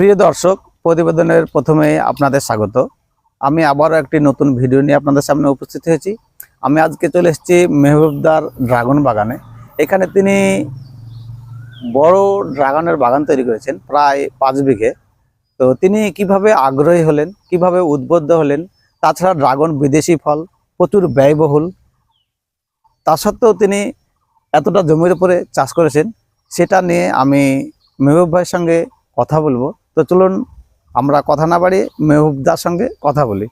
প্রিয় দর্শক, প্রতিবেদনের প্রথমে আপনাদের স্বাগত। আমি আবারও একটি নতুন ভিডিও নিয়ে আপনাদের সামনে উপস্থিত হয়েছি। আমি আজকে চলে এসেছি মেহবুবদার ড্রাগন বাগানে। এখানে তিনি বড় ড্রাগনের বাগান তৈরি করেছেন, প্রায় পাঁচ বিঘে। তো তিনি কীভাবে আগ্রহী হলেন, কীভাবে উদ্বুদ্ধ হলেন, তাছাড়া ড্রাগন বিদেশি ফল প্রচুর ব্যয়বহুল। তা সত্ত্বেও তিনি এতটা জমির উপরে চাষ করেছেন, সেটা নিয়ে আমি মেহবুব ভাইয়ের সঙ্গে কথা বলব। তো চলুন আমরা কথা না বাড়িয়ে মেহবুবদার সঙ্গে কথা বলি।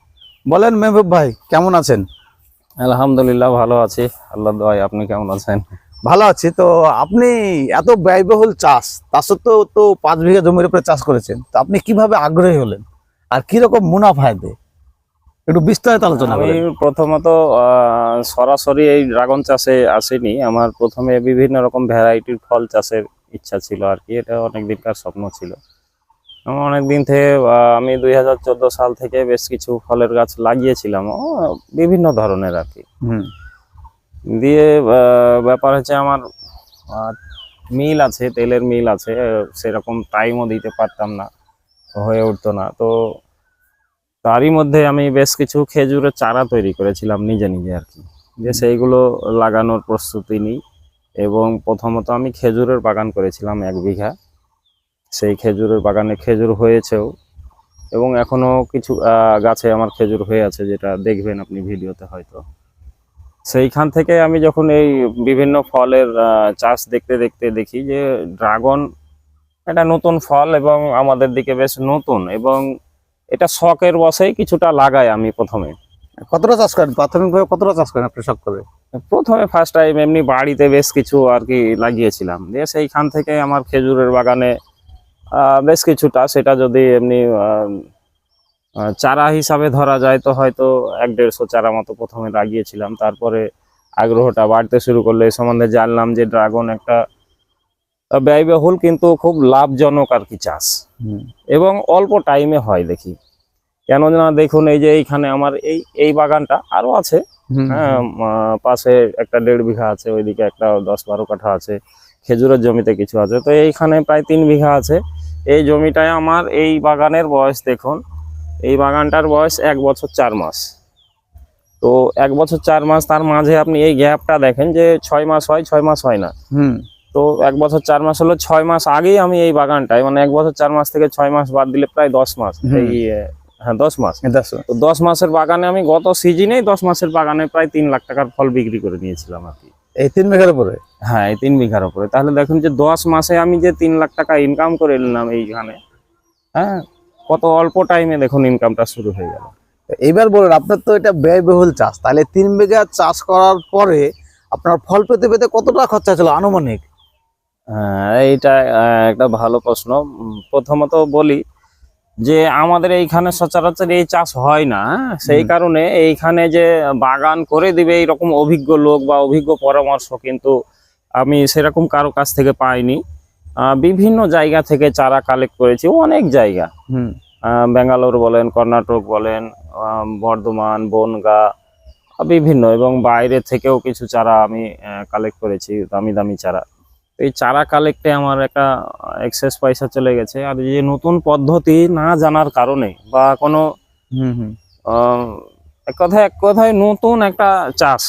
বলেন মেহবুব ভাই কেমন আছেন? আলহামদুলিল্লাহ ভালো আছি। আল্লাহ দোয়াই আপনি কেমন আছেন? ভালো আছি। তো আপনি এত ব্যয়বহুল চাষ তা সত্ত্বেও তো পাঁচ বিঘা জমির উপরে চাষ করেছেন। তো আপনি কীভাবে আগ্রহী হলেন? আর কীরকম মুনাফা এতে? একটু বিস্তারিত আলোচনা আমি প্রথমত সরাসরি এই ড্রাগন চাষে আসেনি। আমার প্রথমে বিভিন্ন রকম ভ্যারাইটির ফল চাষের ইচ্ছা ছিল আর কি। এটা অনেক দিনকার স্বপ্ন ছিল। আমার অনেক দিন থেকে আমি দুই হাজার চোদ্দ সাল থেকে বেশ কিছু ফলের গাছ লাগিয়েছিলাম ও, বিভিন্ন ধরনের আর কি। দিয়ে ব্যাপার হচ্ছে আমার মিল আছে তেলের মিল আছে সেরকম টাইমও দিতে পারতাম না হয়ে উঠতো না। তো তারই মধ্যে আমি বেশ কিছু খেজুরের চারা তৈরি করেছিলাম নিজে নিজে আর কি যে সেইগুলো লাগানোর প্রস্তুতি নিই। এবং প্রথমত আমি খেজুরের বাগান করেছিলাম এক বিঘা। সেই খেজুরের বাগানে খেজুর হয়েছেও। এবং এখনও কিছু গাছে আমার খেজুর হয়ে আছে যেটা দেখবেন আপনি ভিডিওতে হয়তো। সেইখান থেকে আমি যখন এই বিভিন্ন ফলের চাষ দেখতে দেখতে দেখি যে ড্রাগন এটা নতুন ফল এবং আমাদের দিকে বেশ নতুন এবং এটা শখের বসেই কিছুটা লাগাই আমি প্রথমে। কতটা চাষ করেন? প্রাথমিকভাবে কতটা চাষ করেন আপনি শখ করে প্রথমে ফার্স্ট টাইম এমনি বাড়িতে বেশ কিছু আর কি লাগিয়েছিলাম। দিয়ে সেইখান থেকে আমার খেজুরের বাগানে বেশ কিছুটা। সেটা যদি এমনি চারা হিসাবে ধরা যায় তো হয়তো এক দেড়শো চারা মতো প্রথমে লাগিয়েছিলাম। তারপরে আগ্রহটা বাড়তে শুরু করলে। এই সম্বন্ধে জানলাম যে ড্রাগন একটা ব্যয়বহুল কিন্তু খুব লাভজনক আর কি চাষ। এবং অল্প টাইমে হয় দেখি। কেন না দেখুন এই যে এইখানে আমার এই এই বাগানটা আরও আছে। হ্যাঁ পাশে একটা দেড় বিঘা আছে ওইদিকে একটা দশ বারো কাঠা আছে। খেজুরের জমিতে কিছু আছে। তো এইখানে প্রায় তিন বিঘা আছে। এই জমিটায় আমার এই বাগানের বয়স দেখুন। এই বাগানটার বয়স এক বছর চার মাস। তো এক বছর চার মাস তার মাঝে আপনি এই গ্যাপটা দেখেন যে ছয় মাস হয় ছয় মাস হয় না। হুম। তো এক বছর চার মাস হলো ছয় মাস আগেই আমি এই বাগানটায় মানে এক বছর চার মাস থেকে ছয় মাস বাদ দিলে প্রায় দশ মাস। এই হ্যাঁ দশ মাস। তো দশ মাসের বাগানে আমি গত সিজনেই দশ মাসের বাগানে প্রায় তিন লাখ টাকার ফল বিক্রি করে নিয়েছিলাম আর কি। এই তিন বিঘার উপরে? হ্যাঁ এই তিন বিঘার উপরে। তাহলে দেখুন যে দশ মাসে আমি যে তিন লাখ টাকা ইনকাম করে নিলাম এইখানে হ্যাঁ কত অল্প টাইমে দেখুন ইনকামটা শুরু হয়ে গেল। এইবার বলেন আপনার তো এটা ব্যয়বহুল চাষ। তাহলে তিন বিঘা চাষ করার পরে আপনার ফল পেতে পেতে কতটা খরচা ছিল আনুমানিক? হ্যাঁ এইটা একটা ভালো প্রশ্ন। প্রথমত বলি যে আমাদের এইখানে সচরাচর এই চাষ হয় না হ্যাঁ? সেই কারণে এইখানে যে বাগান করে দিবে এইরকম অভিজ্ঞ লোক বা অভিজ্ঞ পরামর্শ কিন্তু আমি সেরকম কারও কাছ থেকে পাইনি। বিভিন্ন জায়গা থেকে চারা কালেক্ট করেছি অনেক জায়গা। ব্যাঙ্গালোর বলেন কর্ণাটক বলেন বর্ধমান বনগা বিভিন্ন এবং বাইরে থেকেও কিছু চারা আমি কালেক্ট করেছি দামি দামি চারা। এই চারা কালেক্টে আমার একটা এক্সেস পয়সা চলে গেছে। আর যে নতুন পদ্ধতি না জানার কারণে বা কোনো হুম হুম। এক কথায় এক কথায় নতুন একটা চাষ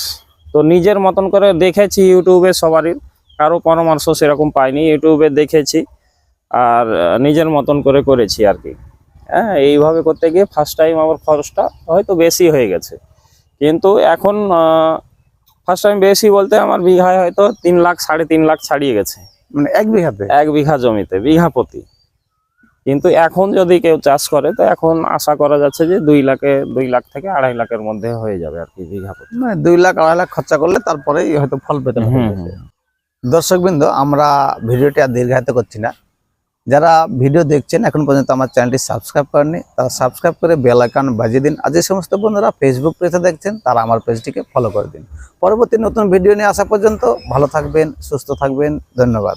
তো নিজের মতন করে দেখেছি ইউটিউবে সবারই। কারও পরামর্শ সেরকম পাইনি ইউটিউবে দেখেছি আর নিজের মতন করে করেছি আর কি। হ্যাঁ এইভাবে করতে গিয়ে ফার্স্ট টাইম আমার খরচটা হয়তো বেশি হয়ে গেছে। কিন্তু এখন ফার্স্ট টাইম বেশি বলতে আমার বিঘায় হয়তো তিন লাখ সাড়ে তিন লাখ ছাড়িয়ে গেছে। মানে এক বিঘাতে? এক বিঘা জমিতে বিঘা প্রতি কিন্তু এখন যদি কেউ চাষ করে তো এখন আশা করা যাচ্ছে যে দুই লাখে দুই লাখ থেকে আড়াই লাখের মধ্যে হয়ে যাবে আর কি বিঘা প্রতি। মানে দুই লাখ আড়াই লাখ খরচা করলে তারপরেই হয়তো ফল পেতে। দর্শকবৃন্দ আমরা ভিডিওটি আর দীর্ঘায়িত করছি না। যারা ভিডিও দেখছেন এখন পর্যন্ত আমার চ্যানেলটি সাবস্ক্রাইব করেননি তারা সাবস্ক্রাইব করে বেল আইকন বাজিয়ে দিন। আর যে সমস্ত বন্ধুরা ফেসবুক পেজে দেখছেন তারা আমার পেজটিকে ফলো করে দিন। পরবর্তী নতুন ভিডিও নিয়ে আসা পর্যন্ত ভালো থাকবেন সুস্থ থাকবেন ধন্যবাদ।